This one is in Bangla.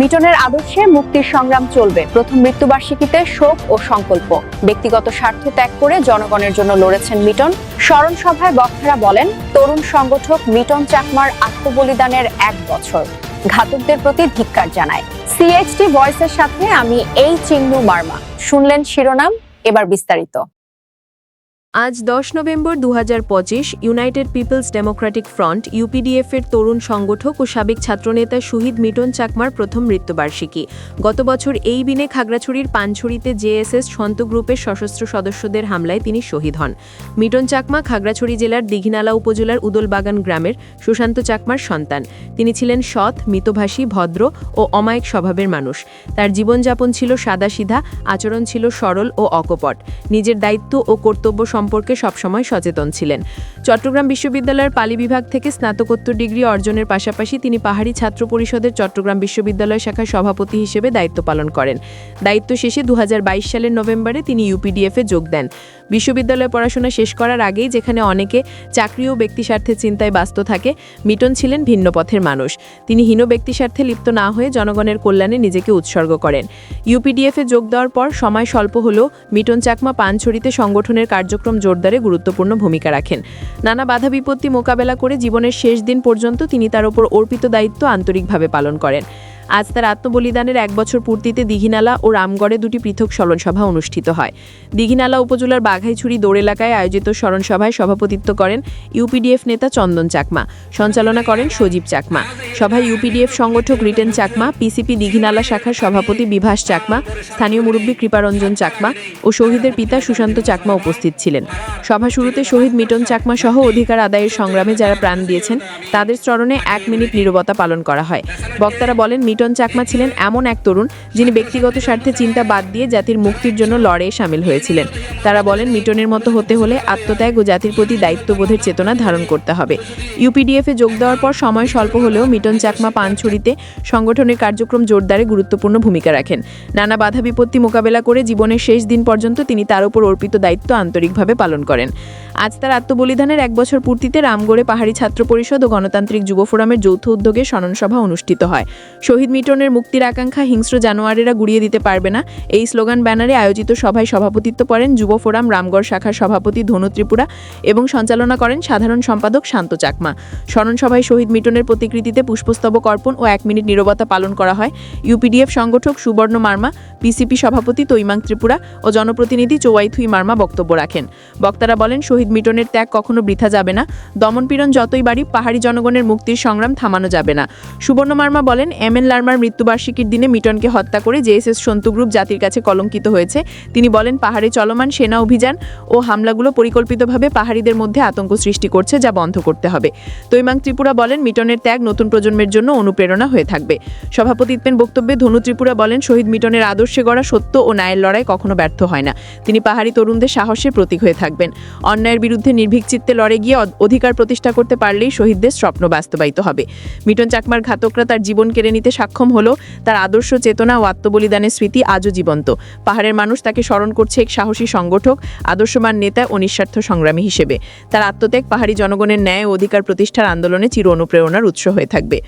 মিটনের আদর্শে মুক্তির সংগ্রাম চলবে। প্রথম মৃত্যুবার্ষিকীতে শোক ও সংকল্প। ব্যক্তিগত স্বার্থ ত্যাগ করে জনগণের জন্য লড়েছেন মিটন। স্মরণ সভায় বক্তারা বলেন, তরুণ সংগঠক মিটন চাকমার আত্মবলিদানের এক বছর। ঘাতকদের প্রতি ধিক্কার জানায়। সিএইচটি ভয়েসের সাথে আমি এই চিহ্নু মার্মা। শুনলেন শিরোনাম, এবার বিস্তারিত। আজ দশ নভেম্বর দু হাজার পঁচিশ, United People's Democratic Front, UPDF এর তরুণ সংগঠক ও সাবেক ছাত্রনেতা শহীদ মিটন চাকমার প্রথম মৃত্যুবার্ষিকী। গত বছর এই দিনে খাগড়াছড়ির পানছড়িতে জেএসএস সন্ত গ্রুপের সশস্ত্র সদস্যদের হামলায় তিনি শহীদ হন। মিটন চাকমা খাগড়াছড়ি জেলার দিঘিনালা উপজেলার উদলবাগান গ্রামের সুশান্ত চাকমার সন্তান। তিনি ছিলেন সৎ, মিতভাষী, ভদ্র ও অমায়িক স্বভাবের মানুষ। তার জীবনযাপন ছিল সাদাসিধা, আচরণ ছিল সরল ও অকপট। নিজের দায়িত্ব ও কর্তব্য সম্পর্কে সবসময় সচেতন ছিলেন। চট্টগ্রাম বিশ্ববিদ্যালয়ের পালি বিভাগ থেকে স্নাতকোত্তর ডিগ্রি অর্জনের পাশাপাশি তিনি পাহাড়ি ছাত্র পরিষদের চট্টগ্রাম বিশ্ববিদ্যালয় শাখার সভাপতি হিসেবে দায়িত্ব পালন করেন। দায়িত্ব শেষে দুহাজার বাইশ সালের নভেম্বরে তিনি ইউপিডিএফে যোগ দেন। বিশ্ববিদ্যালয়ে পড়াশোনা শেষ করার আগেই যেখানে অনেকে চাকরি ও ব্যক্তিস্বার্থের চিন্তায় ব্যস্ত থাকে, মিটন ছিলেন ভিন্ন পথের মানুষ। তিনি হীন ব্যক্তিস্বার্থে লিপ্ত না হয়ে জনগণের কল্যাণে নিজেকে উৎসর্গ করেন। ইউপিডিএফে যোগ দেওয়ার পর সময় স্বল্প হলেও মিটন চাকমা পানছড়িতে সংগঠনের কার্যক্রম জোরদারে গুরুত্বপূর্ণ ভূমিকা রাখেন। নানা বাধা বিপত্তি মোকাবেলা করে জীবনের শেষ দিন পর্যন্ত তিনি তার ওপর অর্পিত দায়িত্ব আন্তরিকভাবে পালন করেন। আজ তার আত্মবলিদানের এক বছর পূর্তিতে দিঘিনালা ও রামগড়ে দুটি পৃথক স্মরণসভা অনুষ্ঠিত হয়। দিঘিনালা উপজেলার বাঘাইছড়ি দৌড় এলাকায় আয়োজিত স্মরণসভায় সভাপতিত্ব করেন ইউপিডিএফ নেতা চন্দন চাকমা, সঞ্চালনা করেন সজীব চাকমা। সভায় ইউপিডিএফ সংগঠক রিটেন চাকমা, পিসিপি দিঘিনালা শাখার সভাপতি বিভাস চাকমা, স্থানীয় মুরব্বী কৃপারঞ্জন চাকমা ও শহীদের পিতা সুশান্ত চাকমা উপস্থিত ছিলেন। সভা শুরুতে শহীদ মিটন চাকমা সহ অধিকার আদায়ের সংগ্রামে যারা প্রাণ দিয়েছেন, তাদের স্মরণে এক মিনিট নীরবতা পালন করা হয়। বক্তারা বলেন মিটন চাকমা ছিলেন এমন এক তরুণ যিনি ব্যক্তিগত স্বার্থে চিন্তা বাদ দিয়ে জাতির মুক্তির জন্য লড়াইয়ে সামিল হয়েছিলেন। তারা বলেন, মিটনের মতো হতে হলে আত্মত্যাগ ও জাতির প্রতি দায়িত্ববোধের চেতনা ধারণ করতে হবে। ইউপিডিএফে যোগ দেওয়ার পর সময় স্বল্প হলেও মিটন চাকমা পানছড়িতে সংগঠনের কার্যক্রম জোরদারে গুরুত্বপূর্ণ ভূমিকা রাখেন। নানা বাধা বিপত্তি মোকাবেলা করে জীবনের শেষ দিন পর্যন্ত তিনি তার উপর অর্পিত দায়িত্ব আন্তরিকভাবে পালন করেন। আজ তার আত্মবলিদানের এক বছর পূর্তিতে রামগড়ে পাহাড়ি ছাত্র পরিষদ ও গণতান্ত্রিক যুব ফোরামের যৌথ উদ্যোগে স্মরণসভা অনুষ্ঠিত হয়। মিটনের মুক্তির আকাঙ্ক্ষা হিংস্র জানোয়ারেরা গুড়িয়ে দিতে পারবে না। এই স্লোগান ব্যানারে আয়োজিত সভায় সভাপতিত্ব করেন যুব ফোরাম রামগড় শাখার সভাপতি ধনু ত্রিপুরা এবং সঞ্চালনা করেন সাধারণ সম্পাদক শান্ত চাকমা। স্মরণ সভায় শহীদ মিটনের প্রতিকৃতিতে পুষ্পস্তবক অর্পণ ও এক মিনিট নীরবতা পালন করা হয়। ইউপিডিএফ সংগঠক সুবর্ণ মার্মা, পিসিপি সভাপতি তৈমাং ত্রিপুরা ও জনপ্রতিনিধি চৌয়াইথুই মার্মা বক্তব্য রাখেন। বক্তারা বলেন, শহীদ মিটনের ত্যাগ কখনো বৃথা যাবে না। দমনপীড়ন যতই বাড়ি, পাহাড়ি জনগণের মুক্তির সংগ্রাম থামানো যাবে না। সুবর্ণ মার্মা বলেন, এম এন লার্মার মৃত্যুবার্ষিকীর দিনে মিটনকে হত্যা করে জেএসএস সন্তু গ্রুপ জাতির কাছে কলঙ্কিত হয়েছে। তিনি বলেন, পাহাড়ে চলমান সেনা অভিযান ও হামলাগুলো পরিকল্পিতভাবে পাহাড়িদের মধ্যে আতঙ্ক সৃষ্টি করছে, যা বন্ধ করতে হবে। তৈমাং ত্রিপুরা বলেন, মিটনের ত্যাগ নতুন প্রজন্মের জন্য অনুপ্রেরণা হয়ে থাকবে। সভাপতিত্বের বক্তব্যে ধনু ত্রিপুরা বলেন, শহীদ মিটনের আদর্শে গড়া সত্য ও ন্যায়ের লড়াই কখনো ব্যর্থ হয় না। তিনি পাহাড়ি তরুণদের সাহসের প্রতীক হয়ে থাকবেন। অন্যায়ের বিরুদ্ধে নির্ভীক চিত্তে লড়ে গিয়ে অধিকার প্রতিষ্ঠা করতে পারলেই শহীদদের স্বপ্ন বাস্তবায়িত হবে। মিটন চাকমার ঘাতকরা তার জীবন কেড়ে নিতে সক্ষম হলো তার আদর্শ চেতনা ও আত্মবলিদানের স্মৃতি আজও জীবন্ত। পাহাড়ের মানুষ তাকে স্মরণ করছে এক সাহসী সংগঠক আদর্শমান নেতা ও নিঃস্বার্থ সংগ্রামী হিসেবে। তার আত্মত্যাগ পাহাড়ি জনগণের ন্যায় ও অধিকার প্রতিষ্ঠার আন্দোলনে চির অনুপ্রেরণার উৎস হয়ে থাকবে।